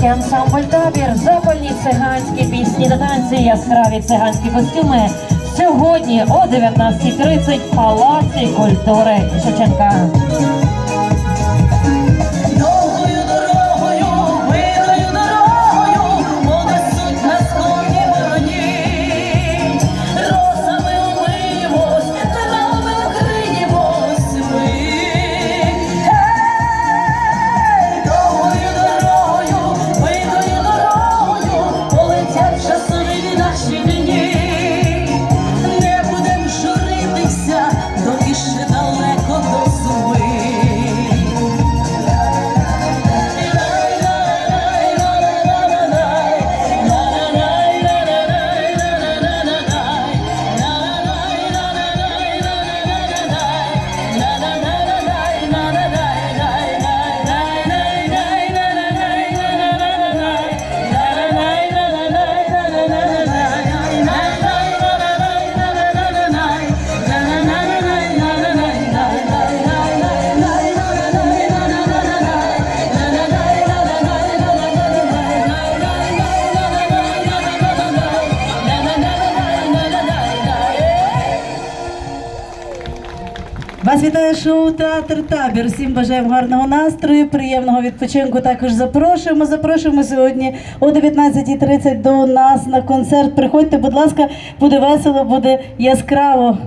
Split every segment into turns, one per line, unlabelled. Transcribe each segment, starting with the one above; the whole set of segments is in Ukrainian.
Волинський ансамбль табір, запальні циганські пісні та танці, яскраві циганські костюми. Сьогодні о 19.30 в Палаці культури Шевченка.
Вітаю шоу театр табір. Всім бажаємо гарного настрою, приємного відпочинку. Також запрошуємо. Запрошуємо сьогодні о 19.30 до нас на концерт. Приходьте, будь ласка, буде весело, буде яскраво.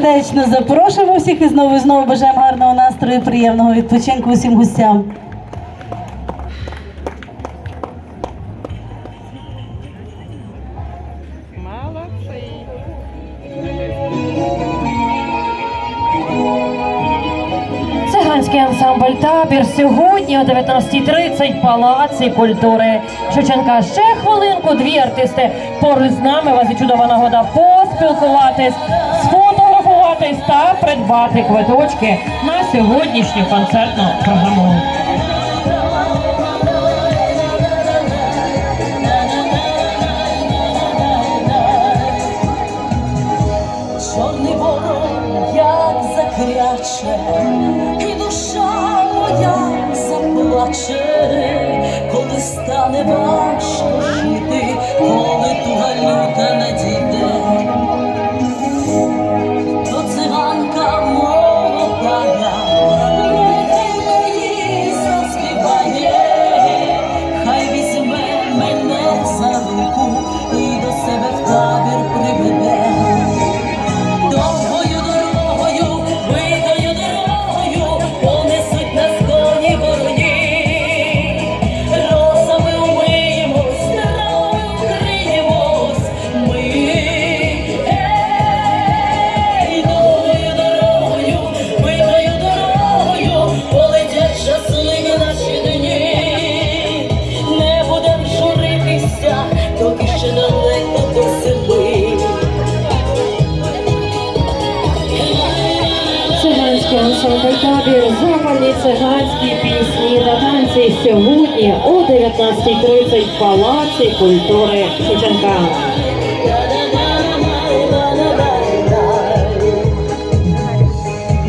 сердечно запрошуємо всіх і знову і знову бажаємо гарного настрою, приємного відпочинку усім гостям.
Циганський ансамбль табір сьогодні о 19.30 в палаці культури Шевченка. Ще хвилинку дві артисти поруч з нами. Вас і чудова нагода поспілкуватись з записатись та придбати квиточки на сьогоднішню концертну програму.
Чорний ворон, як закряче, і душа моя заплаче, коли стане важко жити.
циганські пісні на танці сьогодні о 19.30 в палаці культури Шевченка.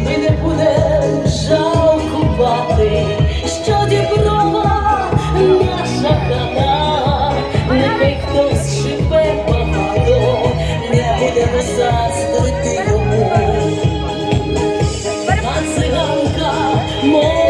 Ми не буде жалкувати, що діброва наша хана, нехай хтось шипе багато, не будемо заздрити. amor.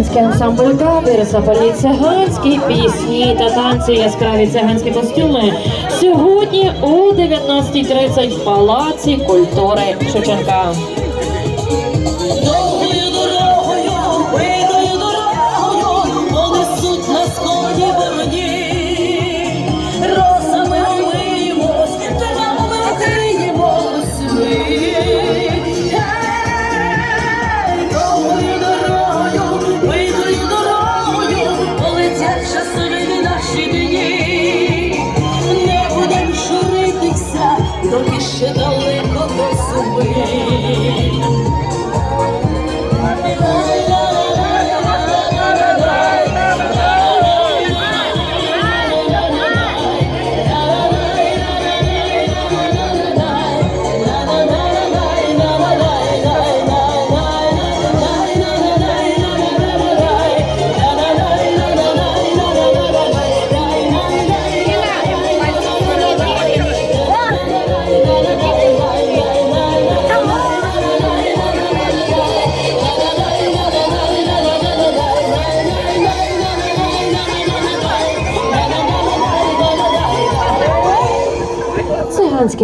Ветеранський ансамбль табір запаліть циганські пісні та танці, яскраві циганські костюми сьогодні о 19.30 в палаці культури Шевченка.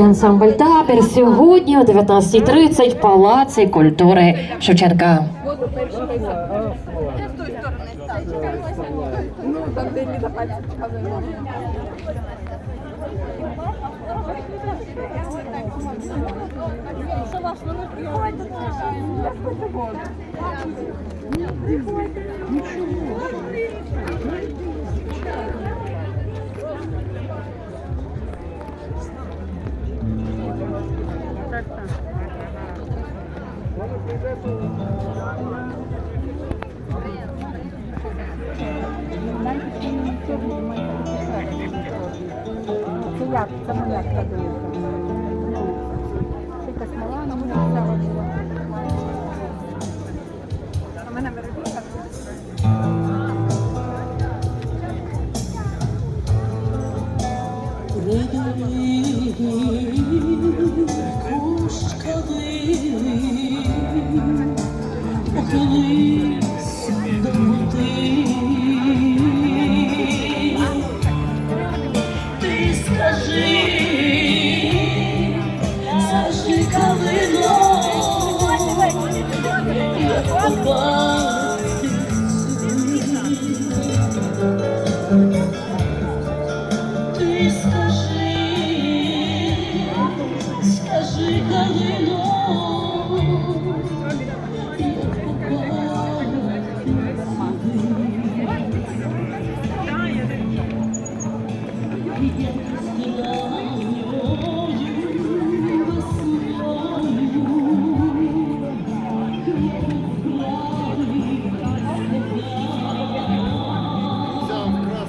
ансамбль «Табір» сьогодні о 19.30 Палаці культури Шевченка.
Ничего.